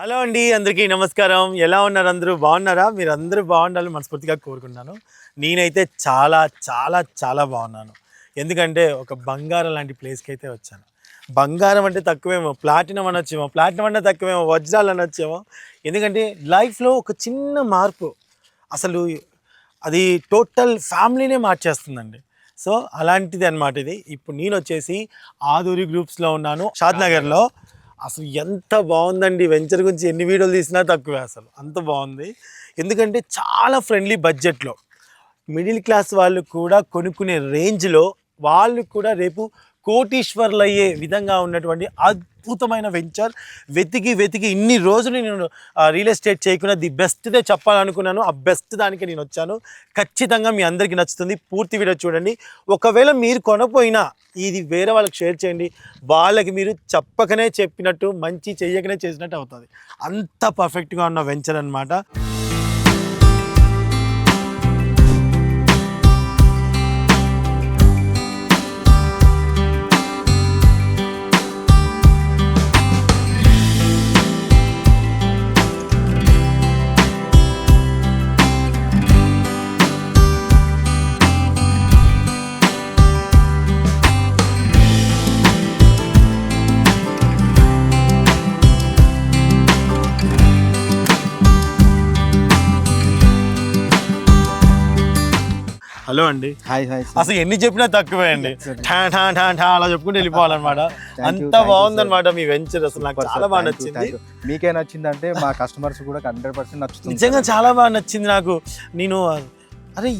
Hello అండి అందరికీ నమస్కారం. ఎలా ఉన్నారు అందరూ? బాగున్నారా? మీరు అందరూ బాగుండాలని మనస్ఫూర్తిగా కోరుకుంటున్నాను. నేనైతే చాలా చాలా చాలా బాగున్నాను. ఎందుకంటే ఒక బంగారం లాంటి ప్లేస్కి అయితే వచ్చాను. బంగారం అంటే తక్కువేమో ప్లాటినం అనొచ్చేమో ప్లాటినం అంటే తక్కువేమో వజ్రాలు అనొచ్చేమో. ఎందుకంటే లైఫ్లో ఒక చిన్న మార్పు. అసలు అది టోటల్ ఫ్యామిలీనే మార్చేస్తుందండి. సో అలాంటిది అనమాట ఇది. ఇప్పుడు నేను వచ్చేసి ఆదూరి గ్రూప్స్లో ఉన్నాను. షాద్ నగర్లో అసలు ఎంత బాగుందండి వెంచర్ గురించి ఎన్ని వీడియోలు తీసినా తక్కువే అసలు. అంత బాగుంది. ఎందుకంటే చాలా ఫ్రెండ్లీ బడ్జెట్లో మిడిల్ క్లాస్ వాళ్ళు కూడా కొనుక్కునే రేంజ్లో వాళ్ళు కూడా రేపు కోటీశ్వర్లు అయ్యే విధంగా ఉన్నటువంటి అద్భుతమైన వెంచర్. వెతికి వెతికి ఇన్ని రోజులు నేను రియల్ ఎస్టేట్ చేయకుండా ది బెస్ట్దే చెప్పాలనుకున్నాను. ఆ బెస్ట్ దానికి నేను వచ్చాను. ఖచ్చితంగా మీ అందరికీ నచ్చుతుంది. పూర్తి వీడియో చూడండి. ఒకవేళ మీరు కొనపోయినా ఇది వేరే వాళ్ళకి షేర్ చేయండి. వాళ్ళకి మీరు చెప్పకనే చెప్పినట్టు మంచి చెయ్యకనే చేసినట్టు అవుతుంది. అంత పర్ఫెక్ట్గా ఉన్న వెంచర్ అనమాట హలో అండి. హాయ్ హాయ్ అసలు ఎన్ని చెప్పినా తక్కువే అండి. ఠా ఠా ఠా ఠా అలా చెప్పుకుంటూ వెళ్ళిపోవాలన్నమాట. అంత బాగుందన్నమాట మీ వెంచర్ అసలు. నాకు చాలా బాగా నచ్చింది. మీకే నచ్చిందంటే మా కస్టమర్స్ కూడా హండ్రెడ్ పర్సెంట్ నచ్చుతుంది నిజంగా చాలా బాగా నచ్చింది నాకు. నేను అరే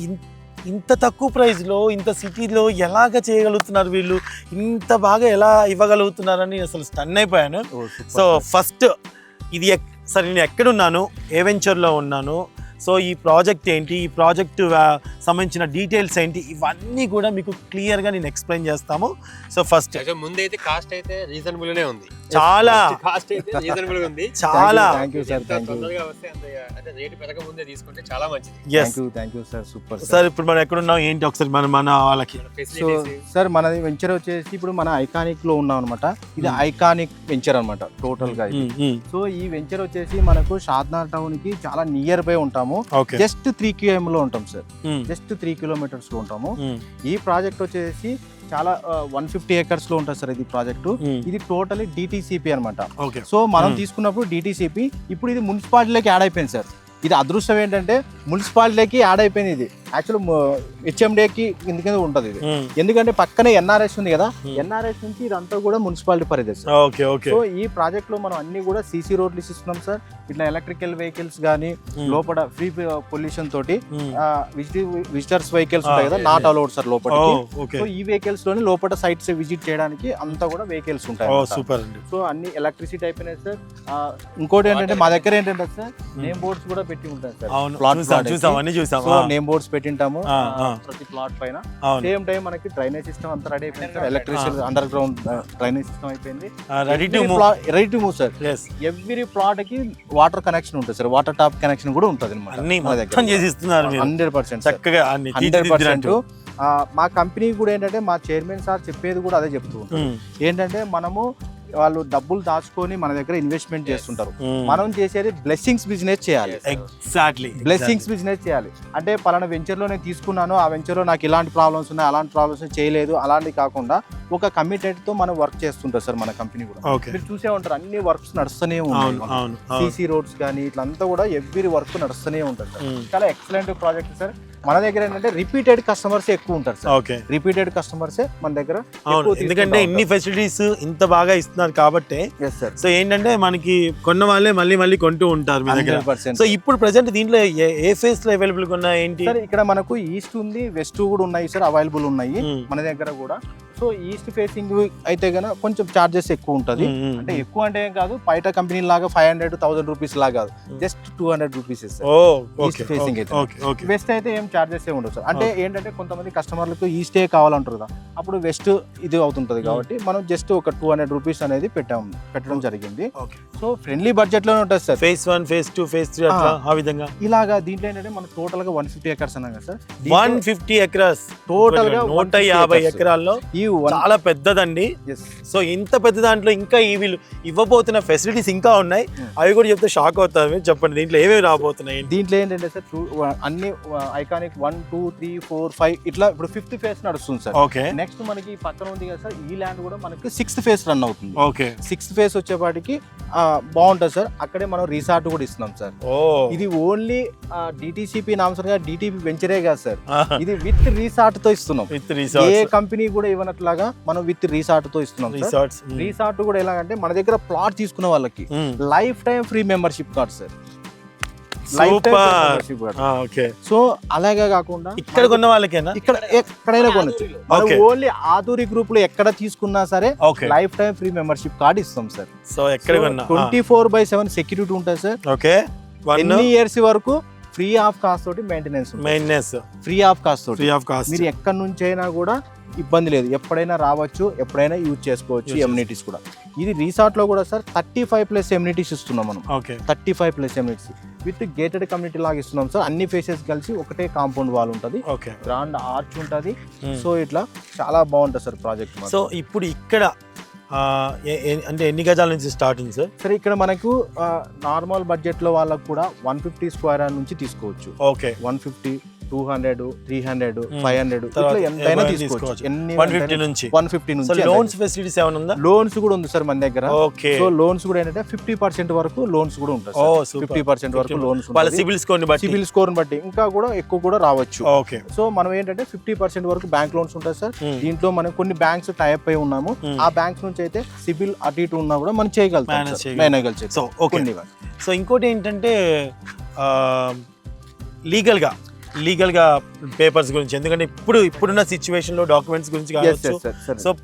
ఇంత తక్కువ ప్రైస్లో ఇంత సిటీలో ఎలాగ చేయగలుగుతున్నారు వీళ్ళు? ఇంత బాగా ఎలా ఇవ్వగలుగుతున్నారని అసలు స్టన్ అయిపోయాను. So sir. ఫస్ట్ ఇది సరే నేను ఎక్కడున్నాను? ఏ వెంచర్లో ఉన్నాను? సో ఈ ప్రాజెక్ట్ ఏంటి? ఈ ప్రాజెక్ట్ సంబంధించిన డీటెయిల్స్ ఏంటి? ఇవన్నీ కూడా మీకు క్లియర్గా నేను ఎక్స్ప్లెయిన్ చేస్తాము. సో ఫస్ట్ యాక్చువల్ ముందు అయితే కాస్ట్ అయితే రీజనబుల్ గానే ఉంది. చాలా. కాస్ట్ అయితే ఉంది. చాలా. తొందరగా వస్తే అంత అంటే రేట్ పెరగక ముందే తీసుకుంటే చాలా మంచిది. Yes thank you sir super sir ఇప్పుడు మనం ఎక్కడున్నాం? ఏంటి ఒకసారి మన మన వాళ్ళకి? సో సార్ మనది వెంచర్ వచ్చేసి ఇప్పుడు మన ఐకానిక్లో ఉన్నాం అనమాట ఇది Hmm. ఐకానిక్ వెంచర్ అనమాట టోటల్గా ఇది. ఉమ్, ఉమ్, సో ఈ వెంచర్ వచ్చేసి మనకు షాద్నార్ టౌన్కి చాలా నియర్ బై ఉంటాము. ఓకే. జస్ట్ త్రీ క్యూఎం లో ఉంటాం సార్. జస్ట్ త్రీ కిలోమీటర్స్లో ఉంటాము ఈ ప్రాజెక్ట్ వచ్చేసి చాలా వన్ ఫిఫ్టీ ఏకర్స్లో ఉంటుంది సార్ ఇది ప్రాజెక్టు. ఇది టోటలీ డిటిసిపి అనమాట సో మనం. తీసుకున్నప్పుడు డిటిసిపి ఇప్పుడు ఇది మున్సిపాలిటీలోకి యాడ్ అయిపోయింది సార్. ఇది అదృష్టం ఏంటంటే మున్సిపాలిటీలోకి యాడ్ అయిపోయింది ఇది. యాక్చువల్ హెచ్ఎండికి కింద కింద ఉంటుంది ఇది. ఉమ్, ఎందుకంటే పక్కనే ఎన్ఆర్ఎస్ ఉంది కదా Hmm. ఎన్ఆర్ఎస్ నుంచి ఇదంతా కూడా మున్సిపాలిటీ పరిధి ఓకే ఓకే సో ఈ ప్రాజెక్ట్లో మనం అన్ని కూడా సీసీ రోడ్లు ఇస్తున్నాం సార్. ఇట్లా ఎలక్ట్రికల్ వెహికల్స్ కానీ లోపల ఫ్రీ పొల్యూషన్ తోటి ఉమ్, విజిటర్స్ వెహికల్స్ ఉంటాయి కదా Ah, not yeah. Allowed sir లోపలికి. ఓకే సో ఈ వెహికల్స్లోని లోపల సైట్స్ విజిట్ చేయడానికి అంతా కూడా వెహికల్స్ ఉంటాయి. సూపర్ అండి. సో అన్ని ఎలక్ట్రిసిటీ అయిపోయినాయి సార్. ఇంకోటి ఏంటంటే మా దగ్గర ఏంటంటే సార్ నేమ్ బోర్డ్స్ కూడా పెట్టి ఉంటాయి సార్. Name boards పెట్టింటాము. ప్రతి ప్లాట్ పైన. సేమ్ టైం మనకి డ్రైనేజ్ సిస్టమ్ అంతా రెడీ అయిపోయింది sir. Electricity underground drainage system అయిపోయింది. Ready to move ready to move sir. Yes every ప్లాట్కి water connection ఉంటుంది సార్. వాటర్ టాప్ కనెక్షన్ కూడా ఉంటుంది అన్ని అనమాట మొత్తం చేసి ఇస్తున్నారు మీరు. హండ్రెడ్ పర్సెంట్ చక్కగా అన్ని హండ్రెడ్ పర్సెంట్. మా కంపెనీ కూడా ఏంటంటే మా చైర్మన్ సార్ చెప్పేది కూడా అదే చెప్తూ ఉంటారు. ఏంటంటే మనము వాళ్ళు డబ్బులు దాచుకొని మన దగ్గర ఇన్వెస్ట్మెంట్ చేస్తుంటారు. ఉమ్. మనం చేసేది బ్లెస్సింగ్స్ బిజినెస్ చేయాలి. ఎగ్జాక్ట్లీ బ్లెస్సింగ్స్ బిజినెస్ చేయాలి. అంటే పలానా వెంచర్లో నేను తీసుకున్నాను ఆ వెంచర్లో నాకు ఇలాంటి ప్రాబ్లమ్స్ ఉన్నాయి అలాంటి ప్రాబ్లమ్స్ చేయలేదు అలాంటివి కాకుండా ఒక committed తో మనం వర్క్ చేస్తుంటారు సార్ మన కంపెనీ కూడా. మీరు చూసే ఉంటారు అన్ని వర్క్స్ నడుస్తూనే ఉన్నాయి. అవును సీసీ రోడ్స్ కానీ ఇట్లంతా కూడా ఎవ్రీ వర్క్ నడుస్తూనే ఉంటుంది సార్. ఉమ్, చాలా ఎక్సలెంట్ ప్రాజెక్ట్ సార్. మన దగ్గర ఏంటంటే రిపీటెడ్ కస్టమర్స్ ఎక్కువ ఉంటారు సార్. ఓకే. రిపీటెడ్ కస్టమర్సే మన దగ్గర అవును. ఎందుకంటే ఇన్ని ఫెసిలిటీస్ ఇంత బాగా ఇస్తున్నారు కాబట్టి సో ఏంటంటే మనకి కొన్న వాళ్ళే మళ్ళీ మళ్ళీ కొంటూ ఉంటారు మీ దగ్గర. సో ఇప్పుడు ప్రెసెంట్ దీంట్లో ఏ- ఫేస్లో అవైలబుల్గా ఉన్నాయి ఏంటి? సార్ ఇక్కడ మనకు ఈస్ట్ ఉంది వెస్ట్ కూడా ఉన్నాయి సార్ అవైలబుల్ ఉన్నాయి. ఉమ్, మన దగ్గర కూడా సో ఈస్ట్ ఫేసింగ్ అయితే గన కొంచెం చార్జెస్ ఎక్కువ ఉంటుంది. అంటే ఎక్కువ అంటే ఏం కాదు బయట కంపెనీ లాగా ఫైవ్ హండ్రెడ్ థౌసండ్ రూపీస్ లాగా కాదు. Just two hundred rupees east facing అయితే. వెస్ట్ అయితే ఏం చార్జెస్ ఏ ఉండవు సార్. అంటే ఏంటంటే కొంతమంది కస్టమర్లకు ఈస్టే కావాలంటారు కదా అప్పుడు వెస్ట్ ఇది అవుతుంటది కాబట్టి మనం జస్ట్ ఒక టూ హండ్రెడ్ రూపీస్ అనేది పెట్టాం పెట్టడం జరిగింది. సో ఫ్రెండ్లీ బడ్జెట్లోనే ఉంటుంది sir. Phase one phase two phase three ఆ. విధంగా? ఇలాగా దీంట్లో ఏంటంటే మనం టోటల్గా వన్ ఫిఫ్టీ ఎకర్స్ అన్నాం కదా సార్. వన్ ఫిఫ్టీ ఎకరాస్ టోటల్గా నూట 150 యాభై. ఎకరాల్లో? ఈ చాలా పెద్దదండి. సో ఇంత పెద్ద దాంట్లో ఇంకా ఈ వీళ్ళు ఇవ్వబోతున్న ఫెసిలిటీస్ ఇంకా ఉన్నాయి. Hmm. అవి కూడా చెప్తే షాక్ అవుతారు మీరు. చెప్పండి దీంట్లో ఏమేమి రాబోతున్నాయి? దీంట్లో ఏంటంటే సార్ టూ అన్ని iconic one two three four five ఇట్లా ఇప్పుడు ఫిఫ్త్ ఫేస్ నడుస్తుంది సార్. ఓకే నెక్స్ట్ మనకి పక్కన ఉంది కదా సార్ ఈ ల్యాండ్ కూడా మనకి సిక్స్త్ ఫేస్ రన్ అవుతుంది. ఓకే సిక్స్త్ ఫేస్ వచ్చేపాటికి ఆ, బాగుంటుంది సార్. అక్కడే మనం రిసార్ట్ కూడా ఇస్తున్నాం సార్. ఇది ఓన్లీ డిటీసీపీ నామసరిగా డిటిపి వెంచరే కాదు సార్. ఇది విత్ రిసార్ట్తో ఇస్తున్నాం. విత్ ఏ కంపెనీ కూడా ఇవ్వనట్లాగా మనం విత్ రిసార్ట్తో ఇస్తున్నాం సార్ రిసార్ట్స్ రిసార్ట్ కూడా ఎలాగంటే మన దగ్గర ప్లాట్ తీసుకున్న వాళ్ళకి lifetime free membership card sir lifetime super membership card okay so అలాగే కాకుండా ఇక్కడ కొన్న వాళ్ళకేనా? ఇక్కడ ఎక్కడైనా కొనొచ్చు. ఓన్లీ ఆధురి గ్రూప్లో ఎక్కడ తీసుకున్నా సరే lifetime free membership card ఇస్తాం సార్ సో ఎక్కడ twenty four by seven security ఉంటుంది సార్ ఓకే ఎన్ని ఇయర్స్ వరకు ఫ్రీ ఆఫ్ కాస్ట్ తోటి మెయింటెనెన్స్ మెయిన్నెస్ ఫ్రీ ఆఫ్ కాస్ట్ తోటి. ఫ్రీ ఆఫ్ కాస్ట్ మీరు ఎక్కడి నుంచి అయినా కూడా ఇబ్బంది లేదు. ఎప్పుడైనా రావచ్చు ఎప్పుడైనా యూజ్ చేసుకోవచ్చు ఎమ్యూనిటీస్ కూడా. ఇది రిసార్ట్లో కూడా sir thirty five plus amenities ఇస్తున్నాం మనం. Okay. Thirty five plus amenities with gated community లాగా ఇస్తున్నాం సార్. అన్ని ఫేసెస్ కలిసి ఒకటే కాంపౌండ్ వాల్ ఉంటుంది. ఓకే. గ్రాండ్ ఆర్చ్ ఉంటుంది. సో ఇట్లా చాలా బాగుంటుంది సార్ ప్రాజెక్ట్ సో ఇప్పుడు ఇక్కడ అంటే ఎన్ని గజాల నుంచి స్టార్టింగ్ సార్? సరే ఇక్కడ మనకు నార్మల్ బడ్జెట్లో వాళ్ళకు కూడా వన్ ఫిఫ్టీ స్క్వేర్ నుంచి తీసుకోవచ్చు. Okay. One fifty two hundred three hundred. Five hundred ఎంతైనా తీసుకోవచ్చు. ఎన్ని వన్ ఫిఫ్టీ నుంచి. వన్ ఫిఫ్టీ నుంచి లోన్స్ ఫెసిలిటీస్ ఏమైనా ఉందా? లోన్స్ కూడా ఉంది సార్ మన దగ్గర. ఓకే. సో లోన్స్ కూడా ఏంటంటే ఫిఫ్టీ పర్సెంట్ వరకు లోన్స్ కూడా ఉంటాయి ఫిఫ్టీ పర్సెంట్ వరకు లోన్స్ వాళ్ళ సిబిల్ స్కోర్ బట్టి. సిబిల్ స్కోర్ బట్టి. ఇంకా కూడా ఎక్కువ కూడా రావచ్చు. ఓకే. సో మనం ఏంటంటే ఫిఫ్టీ పర్సెంట్ వరకు బ్యాంక్ లోన్స్ ఉంటాయి సార్. దీంట్లో మనం కొన్ని బ్యాంక్స్ టైప్ అయి ఉన్నాము. ఆ బ్యాంక్స్ నుంచి అయితే సిబిల్ అటు ఇటు ఉన్నా కూడా మనం చేయగలుగుతాం వరకు. సో ఇంకోటి ఏంటంటే లీగల్గా లీగల్గా పేపర్స్ గురించి ఎందుకంటే ఇప్పుడు ఇప్పుడున్న సిచ్యువేషన్లో డాక్యుమెంట్స్ గురించి కావచ్చు. సో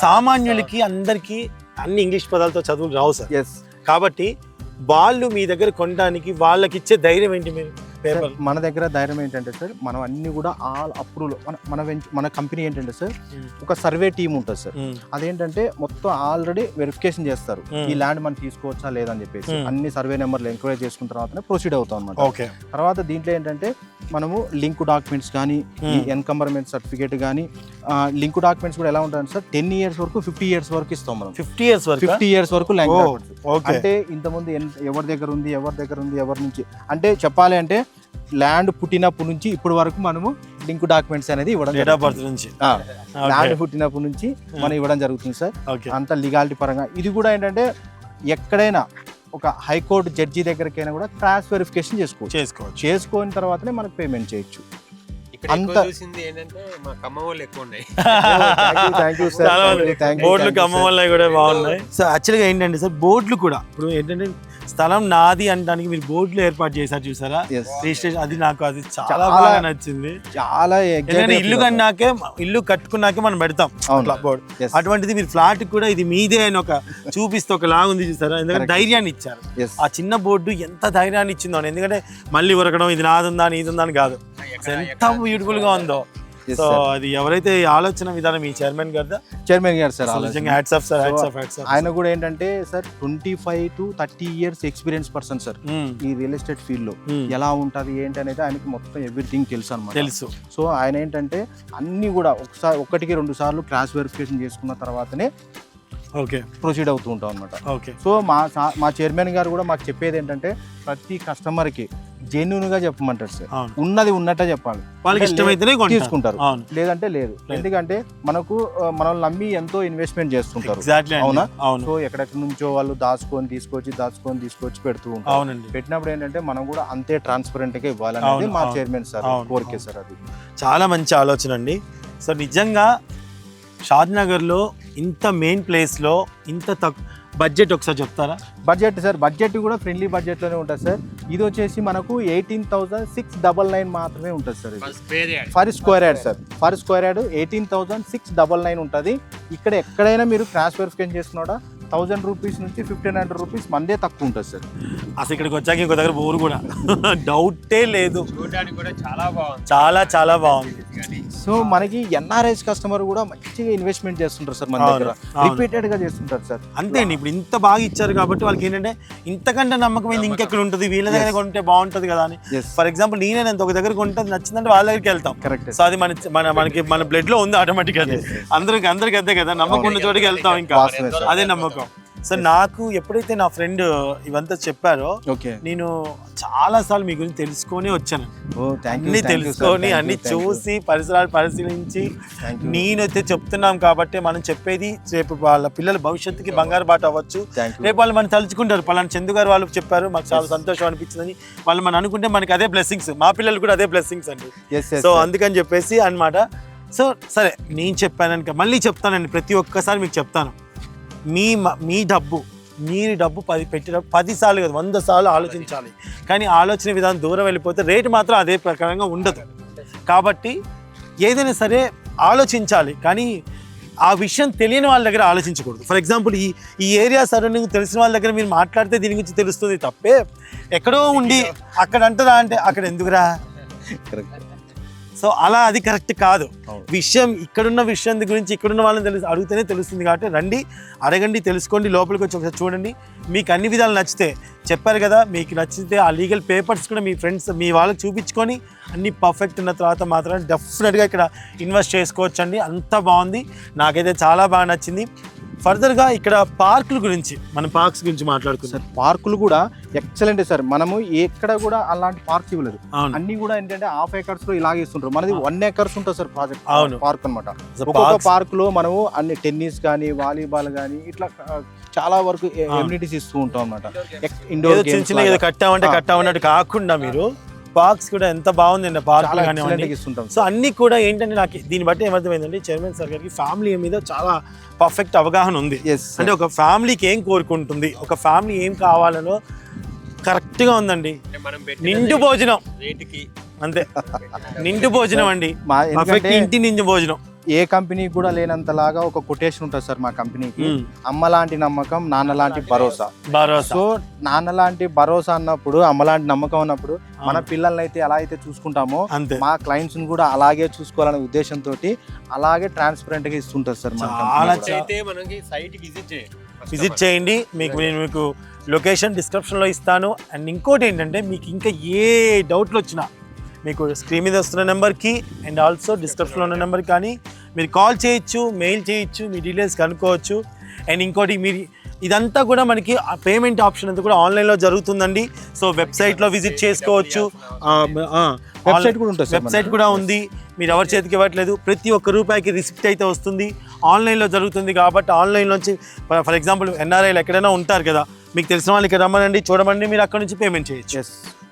సామాన్యులకి అందరికీ అన్ని ఇంగ్లీష్ పదాలతో చదువులు రావు సార్. కాబట్టి వాళ్ళు మీ దగ్గర కొనడానికి వాళ్ళకి ఇచ్చే ధైర్యం ఏంటి మీరు పేపర్. మన దగ్గర ధైర్యం ఏంటంటే సార్ మనం అన్ని కూడా ఆల్ అప్రూవల్ మన మన మన కంపెనీ ఏంటంటే సార్ ఒక సర్వే టీం ఉంటుంది సార్. అదేంటంటే మొత్తం ఆల్రెడీ వెరిఫికేషన్ చేస్తారు. ఈ ల్యాండ్ మనం తీసుకోవచ్చా లేదని చెప్పేసి. అన్ని సర్వే నెంబర్లు ఎంక్వైరీ చేసుకున్న తర్వాతనే ప్రొసీడ్ అవుతాం అనమాట ఓకే. తర్వాత దీంట్లో ఏంటంటే మనము లింక్ డాక్యుమెంట్స్ కానీ ఈ. ఎన్కంబర్మెంట్ సర్టిఫికేట్ కానీ లింక్ డాక్యుమెంట్స్ కూడా ఎలా ఉంటాయంటే సార్ టెన్ ఇయర్స్ వరకు ఫిఫ్టీ ఇయర్స్ వరకు ఇస్తాం మనం. ఫిఫ్టీ ఇయర్స్ వరకు? ఫిఫ్టీ ఇయర్స్ వరకు ల్యాండ్ అంటే ఇంతకుముందు ఎన్- ఎవరి దగ్గర ఉంది ఎవరి దగ్గర ఉంది ఎవరి నుంచి? అంటే చెప్పాలి అంటే ల్యాండ్ పుట్టినప్పటి నుంచి ఇప్పటి వరకు మనము లింక్ డాక్యుమెంట్స్ అనేది ఇవ్వడం డేట్ ఆఫ్ బర్త్ జరుగుతుంది. నుంచి. ల్యాండ్ పుట్టినప్పటి నుంచి మనం ఇవ్వడం జరుగుతుంది సార్. అంత లీగాలిటీ పరంగా. ఇది కూడా ఏంటంటే ఎక్కడైనా ఒక హైకోర్టు జడ్జి దగ్గరికైనా కూడా క్రాస్ వెరిఫికేషన్ చేసుకోవచ్చు. చేసుకోవచ్చు. చేసుకున్న తర్వాతనే మనకు పేమెంట్ చేయొచ్చు. అంత- చూసింది ఏంటంటే మా ఖమ్మం వాళ్ళు ఎక్కువ ఉన్నాయి. థ్యాంక్ యూ సార్ మంది బోర్డులు కమ్మం వల్ల కూడా బాగున్నాయి. సో యాక్చువల్గా ఏంటంటే సార్ బోర్డులు కూడా ఇప్పుడు ఏంటంటే స్థలం నాది అనడానికి మీరు బోర్డులు ఏర్పాటు చేశారు చూసారా? రిజిస్ట్రేషన్ అది నాకు అది చాలా బాగా నచ్చింది. చాలా ఇల్లు. కన్నాకే ఇల్లు కట్టుకున్నాకే మనం పెడతాం. బోర్డు. అటువంటిది మీరు ఫ్లాట్ కూడా ఇది మీదే అని ఒక చూపిస్తే ఒక లాగా ఉంది చూసారా? ఎందుకంటే. ధైర్యాన్ని ఇచ్చారు. ఆ చిన్న బోర్డు ఎంత ధైర్యాన్ని ఇచ్చిందో ఎందుకంటే మళ్ళీ ఉరకడం ఇది నాదుందా నీదుందా అని కాదు. ఎంత బ్యూటిఫుల్గా ఉందో. సో. అది ఎవరైతే ఈ ఆలోచన విధానం ఈ చైర్మన్ గారిదా? చైర్మన్ గారు సార్ అసలు నిజంగా hats off sir hats off hats off ఆయన కూడా ఏంటంటే sir twenty five to thirty years experience person sir ఈ రియల్ ఎస్టేట్ ఫీల్డ్లో. ఎలా ఉంటది ఏంటి అనేది ఆయనకి మొత్తం ఎవ్రీథింగ్ తెలుసు అనమాట తెలుసు. సో ఆయన ఏంటంటే అన్ని కూడా ఒకసారి ఒకటికి రెండు సార్లు క్రాస్ వెరిఫికేషన్ చేసుకున్న తర్వాతనే ఓకే. ప్రొసీడ్ అవుతూ ఉంటాం అనమాట ఓకే. సో మా సా- మా చైర్మన్ గారు కూడా మాకు చెప్పేది ఏంటంటే ప్రతి కస్టమర్కి జెన్యున్గా చెప్పమంటారు సార్ ఉన్నది ఉన్నట్టే చెప్పాలి. వాళ్ళకి ఇష్టమైతేనే కొంటారు. తీసుకుంటారు. లేదంటే లేదు. ఎందుకంటే మనకు మనల్ని నమ్మి ఎంతో ఇన్వెస్ట్మెంట్ చేస్తుంటారు. అవునా? సో ఎక్కడెక్కడి నుంచో వాళ్ళు దాచుకొని తీసుకొచ్చి దాచుకొని తీసుకొచ్చి పెడుతూ ఉంటారు. పెట్టినప్పుడు ఏంటంటే మనం కూడా అంతే ట్రాన్స్పరెంట్గా ఇవ్వాలనేది మా. చైర్మన్ సార్ కోరికే. సార్ అది. చాలా మంచి ఆలోచన అండి. సో నిజంగా షాద్ నగర్లో ఇంత మెయిన్ ప్లేస్లో ఇంత తక్కువ బడ్జెట్ ఒకసారి చెప్తారా? బడ్జెట్ సార్ బడ్జెట్ కూడా ఫ్రెండ్లీ బడ్జెట్లోనే ఉంటుంది సార్. ఇది వచ్చేసి మనకు eighteen thousand six double nine మాత్రమే ఉంటుంది sir. For square yard. Sir. For square yard eighteen thousand six double nine ఉంటుంది. ఇక్కడ ఎక్కడైనా మీరు క్రాస్ వెరిఫికేషన్ చేసుకున్నాడా థౌసండ్ రూపీస్ నుంచి ఫిఫ్టీన్ హండ్రెడ్ రూపీస్ మందే తక్కువ ఉంటుంది సార్. అసలు ఇక్కడికి వచ్చాక ఇంకో దగ్గర బోరు కూడా. డౌటే లేదు. చూడడానికి కూడా చాలా బాగుంది. చాలా చాలా బాగుంది. సో మనకి ఎన్ఆర్ఐస్ కస్టమర్ కూడా మంచిగా ఇన్వెస్ట్మెంట్ చేస్తుంటారు సార్ మన దగ్గర. రిపీటెడ్గా చేస్తుంటారు సార్. అంతే అండి ఇప్పుడు ఇంత బాగా ఇచ్చారు కాబట్టి వాళ్ళకి ఏంటంటే ఇంతకంటే నమ్మకమైంది ఇంకెక్కడ ఉంటుంది? వీళ్ళ దగ్గర కొంటే బాగుంటుంది కదా అని. ఫర్ ఎగ్జాంపుల్ నేనే ఎంత ఒక దగ్గర కొంటే నచ్చిందంటే వాళ్ళ దగ్గరికి వెళ్తాం. కరెక్ట్ సో అది మన మన మనకి మన బ్లడ్లో ఉంది ఆటోమేటిక్ అది అందరికి అందరికి అంతే కదా నమ్మకం ఉన్న చోటికి వెళ్తాం ఇంకా. అదే నమ్మకం. సో నాకు ఎప్పుడైతే నా ఫ్రెండ్ ఇవంతా చెప్పారో ఓకే నేను చాలా సార్లు మీ గురించి తెలుసుకొని వచ్చాను. అన్ని తెలుసుకొని అన్ని చూసి పరిసరాలు పరిశీలించి నేనైతే చెప్తున్నాం కాబట్టి మనం చెప్పేది రేపు వాళ్ళ పిల్లల భవిష్యత్తుకి బంగారు బాట అవ్వచ్చు. రేపు వాళ్ళు మనం తలుచుకుంటారు. పలానా చందు గారు వాళ్ళు చెప్పారు మాకు చాలా సంతోషం అనిపించిందని. వాళ్ళు మనం అనుకుంటే మనకి అదే బ్లెస్సింగ్స్ మా పిల్లలు కూడా అదే బ్లెస్సింగ్స్ అండి. సో అందుకని చెప్పేసి అన్నమాట. సో సరే నేను చెప్పాను మళ్ళీ చెప్తానండి. ప్రతి ఒక్కసారి మీకు చెప్తాను. మీ మ- డబ్బు మీరు డబ్బు పది పెట్టినప్పుడు పది సార్లు కదా వంద సార్లు ఆలోచించాలి. కానీ ఆలోచన విధానం దూరం వెళ్ళిపోతే రేటు మాత్రం అదే ప్రకారంగా ఉండదు. కాబట్టి ఏదైనా సరే ఆలోచించాలి కానీ ఆ విషయం తెలియని వాళ్ళ దగ్గర ఆలోచించకూడదు. ఫర్ ఎగ్జాంపుల్ ఈ ఈ ఏరియా సరౌండింగ్ తెలిసిన వాళ్ళ దగ్గర మీరు మాట్లాడితే దీని గురించి తెలుస్తుంది తప్పే. ఎక్కడో ఉండి అక్కడ అంటారా అంటే అక్కడ ఎందుకురా? కరెక్ట్ సో అలా అది కరెక్ట్ కాదు. విషయం ఇక్కడున్న విషయం గురించి ఇక్కడున్న వాళ్ళని తెలుసు అడిగితేనే తెలుస్తుంది కాబట్టి రండి అడగండి తెలుసుకోండి లోపలికి వచ్చి ఒకసారి చూడండి. మీకు అన్ని విధాలు నచ్చితే చెప్పారు కదా మీకు నచ్చితే ఆ లీగల్ పేపర్స్ కూడా మీ ఫ్రెండ్స్ మీ వాళ్ళకి చూపించుకొని అన్ని పర్ఫెక్ట్ ఉన్న తర్వాత మాత్రం డెఫినెట్గా ఇక్కడ ఇన్వెస్ట్ చేసుకోవచ్చు అండి అంత బాగుంది. నాకైతే చాలా బాగా నచ్చింది. ఫర్దర్గా ఇక్కడ పార్కుల గురించి మన పార్క్స్ గురించి మాట్లాడుకుందాం. సార్ పార్కులు కూడా ఎక్సలెంట్ సార్. మనము ఎక్కడ కూడా అలాంటి పార్క్ ఇవ్వలేదు. అన్ని కూడా ఏంటంటే హాఫ్ ఏకర్స్లో ఇలాగే ఇస్తుంటారు. మనది వన్ ఏకర్స్ ఉంటుంది సార్ ప్రాజెక్ట్. అవును. పార్క్ ఒక్కొక్క parks- పార్క్లో మనము అన్ని టెన్నిస్ కానీ వాలీబాల్ కానీ ఇట్లా చాలా వరకు. ఎమ్యూనిటీస్ ఇస్తూ ఉంటాం అనమాట ఇండోర్ చిన్న చిన్న ఏదో కట్టామంటే. కట్టామన్నట్టు కాకుండా మీరు పార్క్స్ కూడా ఎంత బాగుందండి పార్క్ కానివ్వండి. సో అన్ని కూడా ఏంటంటే నాకు దీన్ని బట్టి ఏమర్థమైందంటే చైర్మన్ సార్ గారికి ఫ్యామిలీ మీద చాలా పర్ఫెక్ట్ అవగాహన ఉంది. ఎస్ అంటే ఒక ఫ్యామిలీకి ఏం కోరుకుంటుంది ఒక ఫ్యామిలీ ఏం కావాలనో కరెక్ట్గా ఉందండి. నిండు భోజనం. రేటుకి. అంతే. నిండు భోజనం అండి. ఇంటి నిండు భోజనం. ఏ కంపెనీ కూడా లేనంతలాగా ఒక కొటేషన్ ఉంటుంది సార్ మా కంపెనీకి. మ్మ్. అమ్మ లాంటి నమ్మకం నాన్న లాంటి భరోసా. భరోసా. సో నాన్న లాంటి భరోసా అన్నప్పుడు అమ్మ లాంటి నమ్మకం అన్నప్పుడు మన పిల్లల్ని అయితే ఎలా అయితే చూసుకుంటామో అంతే. మా క్లయింట్స్ని కూడా అలాగే చూసుకోవాలనే ఉద్దేశంతో అలాగే ట్రాన్స్పరెంట్గా ఇస్తుంటారు సార్ మనకి సైట్ విజిట్ చేయండి. విజిట్ చేయండి. మీకు నేను మీకు లొకేషన్ డిస్క్రిప్షన్లో ఇస్తాను. అండ్ ఇంకోటి ఏంటంటే మీకు ఇంకా ఏ డౌట్లు వచ్చినా మీకు స్క్రీన్ మీద వస్తున్న నెంబర్కి అండ్ ఆల్సో డిస్క్రిప్షన్లో ఉన్న నెంబర్కి కానీ మీరు కాల్ చేయొచ్చు మెయిల్ చేయొచ్చు మీ డీటెయిల్స్ కనుక్కోవచ్చు. అండ్ ఇంకోటి మీరు ఇదంతా కూడా మనకి పేమెంట్ ఆప్షన్ అంతా కూడా ఆన్లైన్లో జరుగుతుందండి. సో వెబ్సైట్లో విజిట్ చేసుకోవచ్చు. వెబ్సైట్ కూడా ఉంటుంది వెబ్సైట్ కూడా ఉంది. మీరు ఎవరి చేతికి ఇవ్వట్లేదు ప్రతి ఒక్క రూపాయికి రిసిప్ట్ అయితే వస్తుంది. ఆన్లైన్లో జరుగుతుంది కాబట్టి ఆన్లైన్లోంచి ఫర్ ఎగ్జాంపుల్ ఎన్ఆర్ఐలు ఎక్కడైనా ఉంటారు కదా మీకు తెలిసిన వాళ్ళు ఇక్కడ రమ్మనండి చూడమండి మీరు అక్కడ నుంచి పేమెంట్ చేయొచ్చు.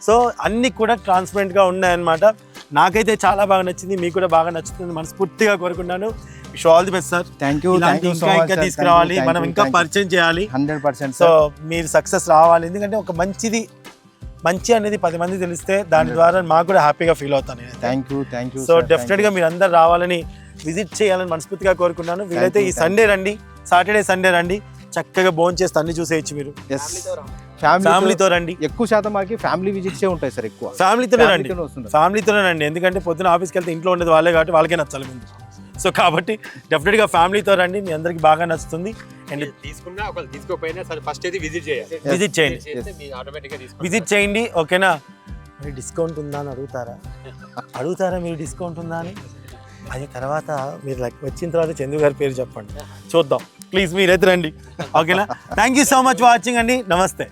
సో అన్నీ కూడా ట్రాన్స్పరెంట్గా ఉన్నాయన్నమాట. నాకైతే చాలా బాగా నచ్చింది మీకు కూడా బాగా నచ్చుతుంది మనస్ఫూర్తిగా కోరుకున్నాను wish all the best sir thank you ఇంకా ఇంకా తీసుకురావాలి మనం ఇంకా పరిచయం చేయాలి. హండ్రెడ్ పర్సెంట్ సో మీరు సక్సెస్ రావాలి. ఎందుకంటే ఒక మంచిది మంచి అనేది పది మంది తెలిస్తే దాని ద్వారా మాకు కూడా హ్యాపీగా ఫీల్ అవుతాను thank you thank you so డెఫినెట్గా మీరు అందరు రావాలని విజిట్ చేయాలని మనస్ఫూర్తిగా కోరుకున్నాను వీలైతే ఈ సండే రండి సాటర్డే సండే రండి. చక్కగా భోజనం చేస్తే అన్ని చూసేయచ్చు మీరు. ఎస్ ఫ్యామిలీతో రండి. ఎక్కువ శాతం మాకి ఫ్యామిలీ విజిట్స్ ఉంటాయి సార్ ఎక్కువ. ఫ్యామిలీతోనే రండి. ఫ్యామిలీతోనే రండి. ఎందుకంటే పొద్దున ఆఫీస్కి వెళ్తే ఇంట్లో ఉండేది వాళ్ళే కాబట్టి వాళ్ళకే నచ్చాలి ముందు. సో కాబట్టి డెఫినెట్గా ఫ్యామిలీతో రండి. మీ అందరికి బాగా నచ్చుతుంది. అండ్ తీసుకున్నా ఒకవేళ తీసుకోకపోయినా సరే ఫస్ట్ అయితే విజిట్ చేయాలి. విజిట్ చేయండి. చేస్తే మీరు ఆటోమేటిక్గా తీసుకుంటారు. విజిట్ చేయండి. ఓకేనా మరి డిస్కౌంట్ ఉందా అని అడుగుతారా? అడుగుతారా మీరు డిస్కౌంట్ ఉందా అని? అది తర్వాత మీరు లైక్ వచ్చిన తర్వాత చందు గారి పేరు చెప్పండి. చూద్దాం. ప్లీజ్ మీరైతే రండి. ఓకేనా thank you so much watching అండి. నమస్తే.